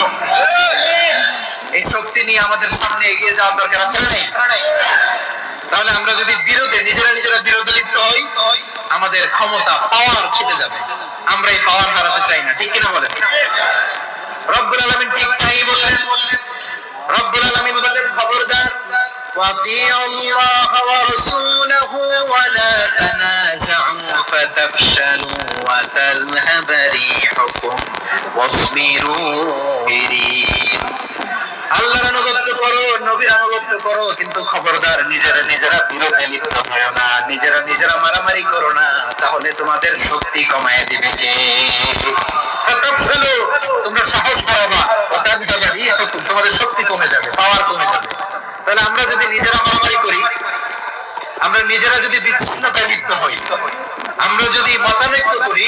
শক্তি এই শক্তি নিয়ে আমাদের সামনে এগিয়ে যাওয়ার দরকার আছে না তাহলে আমরা যদি বিরোধে, নিজেরা নিজেরা বিরোধে লিপ্ত হই, আমাদের ক্ষমতা পাওয়ার খেতে যাবে। আমরা এই পাওয়ার হারাতে চাই না, ঠিক কিনা বলেন? রব্বুল আলমিন ঠিক তাই বললেন, রব্বুল আলমিন বলেন, খবরদার, ওয়াতিউল্লাহ ওয়া রাসূল আল্লাহর আনুগত্য করো, নবীর আনুগত্য করো, কিন্তু খবরদার নিজেরা নিজেরা বিরোধে লিপ্ত হয় না, নিজেরা নিজেরা মারামারি করো না, তাহলে তোমাদের শক্তি কমায় দিবে কে? তোমরা সাহস হারাবা তোমাদের শক্তি কমে যাবে পাওয়ার কমে যাবে। তাহলে আমরা যদি নিজেরা মারামারি করি, আমরা নিজেরা যদি বিচ্ছিন্নতায় লিপ্ত হই আমরা যদি মতানৈক্য করি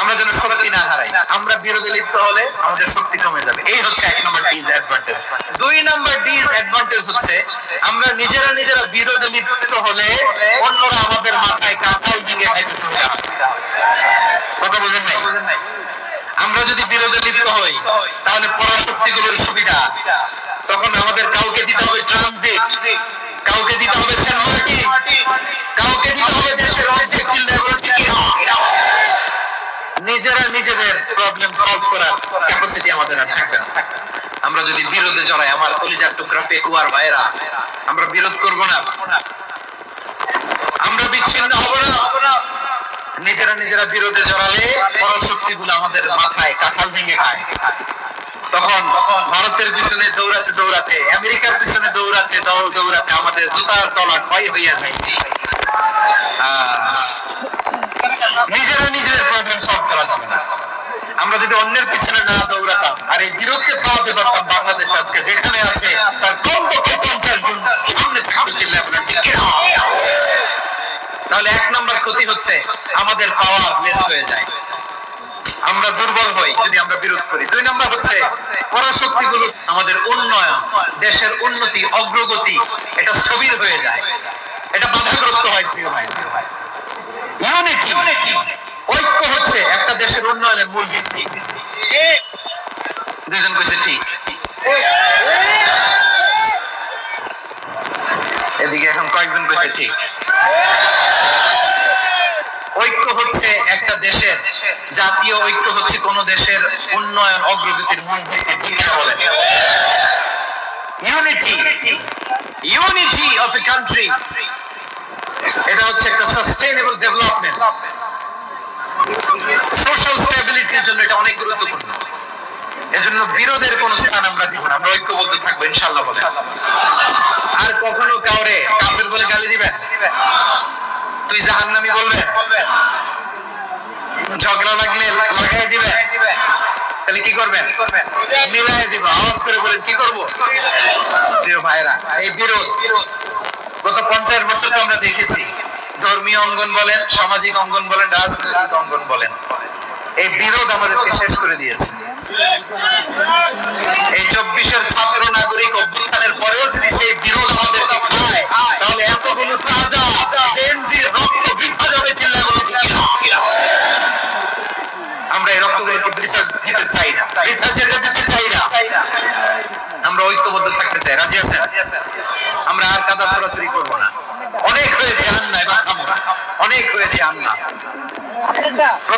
আমরা যেন শক্তি না হারাই। আমরা বিরোধী লিপ্ত হলে আমাদের শক্তি কমে যাবে। এই হচ্ছে এক নম্বর ডিসঅ্যাডভান্টেজ দুই নম্বর ডিজ অ্যাডভান্টেজ হচ্ছে, আমরা নিজেরা নিজেরা বিরোধী লিপ্ত হলে অন্যরা আমাদের মাথায় কাঁথায় দিকে খাইতে সুবিধা কথা বুঝেন নাই? আমরা যদি বিরোধী লিপ্ত হই করার ক্যাপাসিটি আমাদের আর থাকবে না। আমরা যদি বিরোধে জড়াই, আমার কলিজার টুকরা পেকুয়ার ভাইরা আমরা বিরোধ করব না। আমরা বিচ্ছিন্ন হব না। নিজেরা নিজেরা বিরোধে জড়ালে পরাশক্তি গুলো আমাদের মাথায় কাঁঠাল ভেঙে খায়। তখন ভারতের পিছনে দৌড়াতে দৌড়াতে, আমেরিকার পিছনে দৌড়াতে দৌড়াতে আমাদের জুতার তলা ক্ষয় হইয়া যায়। নিজেরা নিজেদের প্রবলেম সলভ করা যাবে না। আমরা যদি অন্যের পিছনে না দৌড়াতাম আর এই বিরোধকে খাওয়াতে পারতাম বাংলাদেশ আজকে, যেখানে আছে তার কমপক্ষে পঞ্চাশ গুণ সামনে ঠিক তাহলে এক নম্বর ক্ষতি হচ্ছে, আমাদের পাওয়ার লেস হয়ে যায়। আমরা দুর্বল হই যদি আমরা বিরোধ করি। দুই নম্বর হচ্ছে, পরাশক্তিগুলো আমাদের উন্নয়ন, দেশের উন্নতি, অগ্রগতি, এটা স্থবির হয়ে যায়। এটা বাধাগ্রস্ত হয় প্রিয় ভাই। উন্নয়নের মূল ভিত্তি দুজন কইছে ঠিক এদিকে এখন কয়েকজন কইছে ঠিক ঐক্য হচ্ছে একটা দেশের জাতীয় ঐক্য হচ্ছে কোন দেশের উন্নয়ন অগ্রগতির মূল ভিত্তি বলেন unity unity of a country এটা হচ্ছে একটা সাস্টেইনেবল ডেভেলপমেন্ট জন্য এটা অনেক গুরুত্বপূর্ণ। এজন্য বিরোধের কোন স্থান আমরা দিব না, আমরা ঐক্যবদ্ধ থাকব, ইনশাআল্লাহ বলে আর কখনো কাউরে কাফের বলে গালি দিবেন? তুই জাহান্নামী বলবেন? ঝগড়া লাগলে লাগাই দিবেন? তাহলে কি করবেন? মিলাই দিব, আওয়াজ করে বলেন, কি করব? প্রিয় ভাইরা এই বিরোধ গত পঞ্চাশ বছর তো আমরা দেখেছি। ধর্মীয় অঙ্গন বলেন, সামাজিক অঙ্গন বলেন, রাজনৈতিক অঙ্গন বলেন। এই বিরোধ আমাদেরকে শেষ করে দিয়েছে। এই চব্বিশের ছাত্র নাগরিক অভ্যুত্থানের পরেও যদি সেই বিরোধ আমাদেরকে খায় তাহলে এতগুলো তাজা জেনজির রক্ত যাবে আমরা এই রক্তগুলোকে দিতে চাই না। যেতে দিতে চাই না। আমরা ঐক্যবদ্ধ থাকতে চাই। রাজি আছেন? আমরা আর কাদা ছড়াছড়ি করব না। অনেক হয়েছে আন্না এবার অনেক হয়েছে আন্না। প্রথমে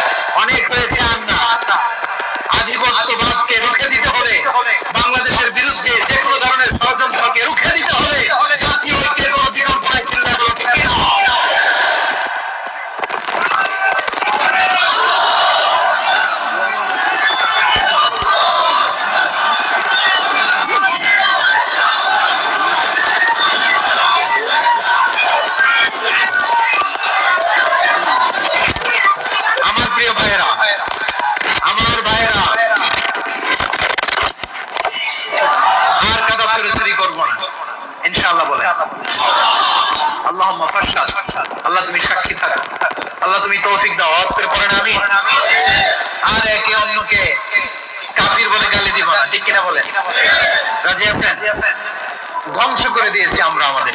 আল্লাহ তুমি সাক্ষী থাকো। আল্লাহ তুমি তৌফিক দাও। করে আমি আর একে অন্যকে কাফির বলে গালি দিব না, ঠিক কিনা বলে রাজি আছেন? ধ্বংস করে দিয়েছি আমরা আমাদের